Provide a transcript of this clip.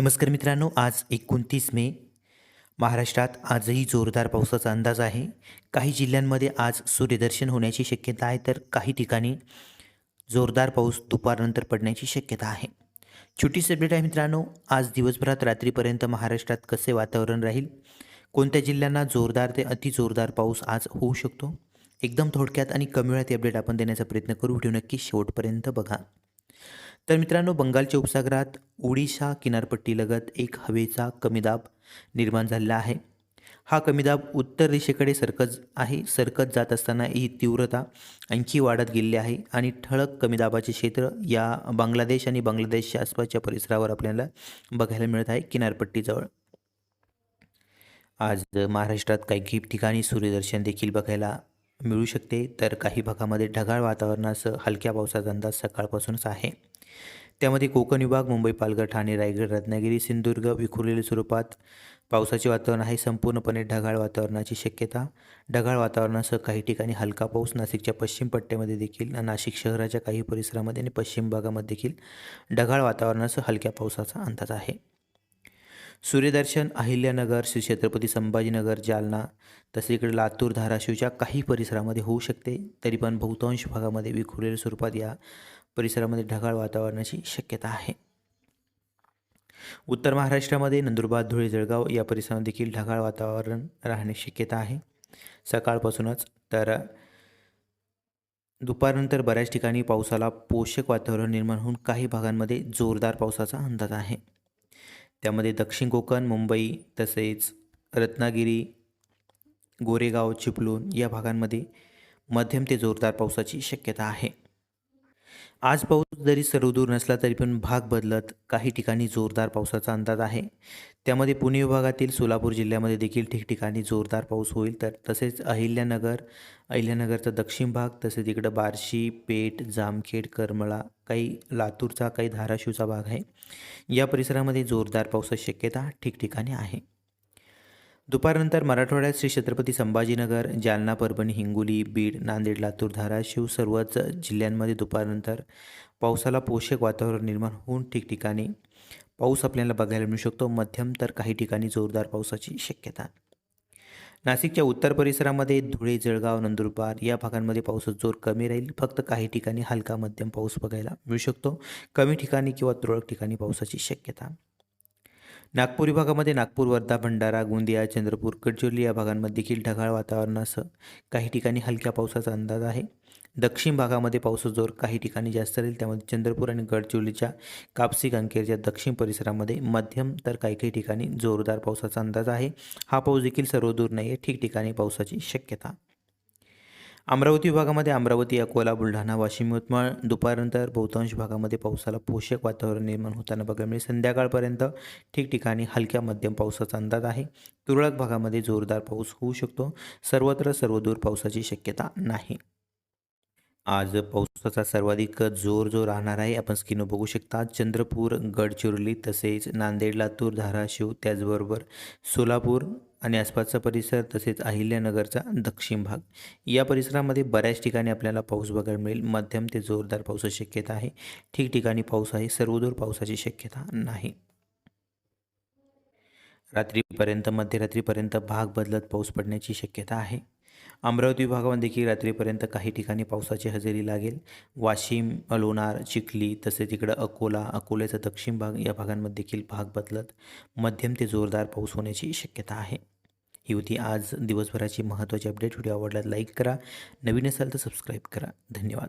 नमस्कार मित्रांनो आज एकोणतीस मे. महाराष्ट्रात आजही जोरदार पावसाचा अंदाज आहे. काही जिल्ह्यांमध्ये आज सूर्यदर्शन होण्याची शक्यता आहे तर काही ठिकाणी जोरदार पाऊस दुपारनंतर पडण्याची शक्यता आहे. छोटी अपडेट आहे मित्रांनो आज दिवसभरात रात्रीपर्यंत महाराष्ट्रात कसे वातावरण राहील? कोणत्या जिल्ह्यांना जोरदार ते अतिजोरदार पाऊस आज होऊ शकतो? एकदम थोडक्यात आणि कमी वेळात अपडेट आपण देण्याचा प्रयत्न करू. व्हिडिओ नक्की शेवटपर्यंत बघा. तर मित्रांनो बंगालच्या उपसागरात ओडिशा किनारपट्टीलगत एक हवेचा कमी दाब निर्माण झालेला आहे. हा कमी दाब उत्तर दिशेकडे सरकत आहे. सरकत जात असताना ही तीव्रता आणखी वाढत गेलेली आहे आणि ठळक कमी दाबाचे क्षेत्र या बांगलादेश आणि बांगलादेशच्या आसपासच्या परिसरावर आपल्याला बघायला मिळत आहे किनारपट्टीजवळ. आज महाराष्ट्रात काही ठिकाणी सूर्यदर्शन देखील बघायला मिळू शकते. तर काही भागामध्ये ढगाळ वातावरणासह हलक्या पावसाचा अंदाज सकाळपासूनच आहे. त्यामध्ये कोकण विभाग मुंबई पालघर ठाणे रायगड रत्नागिरी सिंधुदुर्ग विखुरलेल्या स्वरूपात पावसाचे वातावरण आहे संपूर्णपणे ढगाळ वातावरणाची शक्यता. ढगाळ वातावरणासह काही ठिकाणी हलका पाऊस नाशिकच्या पश्चिम पट्ट्यामध्ये देखील नाशिक शहराच्या काही परिसरामध्ये आणि पश्चिम भागामध्ये देखील ढगाळ वातावरणासह हलक्या पावसाचा अंदाज आहे. सूर्यदर्शन अहिल्यानगर श्री छत्रपती संभाजीनगर जालना तसे इकडे लातूर धाराशिवच्या काही परिसरामध्ये होऊ शकते. तरी पण बहुतांश भागामध्ये विखुरलेल्या स्वरूपात या परिसरामध्ये ढगाळ वातावरणाची शक्यता आहे. उत्तर महाराष्ट्रामध्ये नंदुरबार धुळे जळगाव या परिसरात देखील ढगाळ वातावरण राहण्याची शक्यता आहे. सकाळपासूनच तर दुपारनंतर बऱ्याच ठिकाणी पावसाला पोषक वातावरण निर्माण होऊन काही भागांमध्ये जोरदार पावसाचा अंदाज आहे. त्यामध्ये दक्षिण कोकण मुंबई तसेच रत्नागिरी गोरेगाव चिपळूण या भागांमध्ये मध्यम ते जोरदार पावसाची शक्यता आहे. आज पाऊस जरी सर्वदूर नसला तरी पण भाग बदलत काही ठिकाणी जोरदार पावसाचा अंदाज आहे. त्यामध्ये पुणे विभागातील सोलापूर जिल्ह्यामध्ये देखील ठिकठिकाणी जोरदार पाऊस होईल. तर तसेच अहिल्यानगर अहिल्यानगरचा दक्षिण भाग तसेच इकडं बार्शी पेठ जामखेड करमळा काही लातूरचा काही धाराशिवचा भाग आहे. या परिसरामध्ये जोरदार पावसाची शक्यता ठिकठिकाणी आहे. दुपारनंतर मराठवाड्यात श्री छत्रपती संभाजीनगर जालना परभणी हिंगोली बीड नांदेड लातूर धाराशिव सर्वच जिल्ह्यांमध्ये दुपारनंतर पावसाला पोषक वातावरण निर्माण होऊन ठिकठिकाणी पाऊस आपल्याला बघायला मिळू शकतो. मध्यम तर काही ठिकाणी जोरदार पावसाची शक्यता. नाशिकच्या उत्तर परिसरामध्ये धुळे जळगाव नंदुरबार या भागांमध्ये पावसाचा जोर कमी राहील. फक्त काही ठिकाणी हलका मध्यम पाऊस बघायला मिळू शकतो. कमी ठिकाणी किंवा तुरळक ठिकाणी पावसाची शक्यता. नागपूर विभागामध्ये नागपूर वर्धा भंडारा गोंदिया चंद्रपूर गडचिरोली या भागांमध्ये देखील ढगाळ वातावरणासह काही ठिकाणी हलक्या पावसाचा अंदाज आहे. दक्षिण भागामध्ये पावसाचा जोर काही ठिकाणी जास्त राहील. त्यामध्ये चंद्रपूर आणि गडचिरोलीच्या कापसी कांकेरच्या दक्षिण परिसरामध्ये मध्यम तर काही काही ठिकाणी जोरदार पावसाचा अंदाज आहे. हा पाऊस देखील सर्वदूर नाही आहे ठिकठिकाणी पावसाची शक्यता. अमरावती विभागामध्ये अमरावती अकोला बुलढाणा वाशिम यवतमाळ दुपारनंतर बहुतांश भागामध्ये पावसाला पोषक वातावरण निर्माण होताना बघायला मिळेल. संध्याकाळपर्यंत ठिकठिकाणी हलक्या मध्यम पावसाचा अंदाज आहे. तुरळक भागामध्ये जोरदार पाऊस होऊ शकतो. सर्वत्र सर्वदूर पावसाची शक्यता नाही. आज पावसाचा सर्वाधिक जोर जो राहणार आहे आपण स्क्रीनवर बघू शकता. चंद्रपूर गडचिरोली तसेच नांदेड लातूर धाराशिव त्याचबरोबर सोलापूर आणि आसपासचा परिसर तसेच अहिल्यानगरचा दक्षिण भाग. या परिसरामध्ये बऱ्याच ठिकाणी आपल्याला पाऊस बघायला मिळेल. मध्यम ते जोरदार पावसाची शक्यता आहे. ठिकठिकाणी पाऊस आहे. सर्वदूर पावसाची शक्यता नाही. रात्रीपर्यंत मध्यरात्रीपर्यंत भाग बदलत पाऊस पडण्याची शक्यता आहे. अमरावती विभागामध्ये देखील रात्रीपर्यंत काही ठिकाणी पावसाची हजेरी लागेल. वाशिम लोणार चिखली तसेच इकडं अकोला अकोल्याचा दक्षिण भाग या भागांमध्ये देखील भाग बदलत मध्यम ते जोरदार पाऊस होण्याची शक्यता आहे. ही होती आज दिवसभराची महत्त्वाची अपडेट. व्हिडिओ आवडल्यास लाईक करा. नवीन असाल तर सबस्क्राईब करा. धन्यवाद.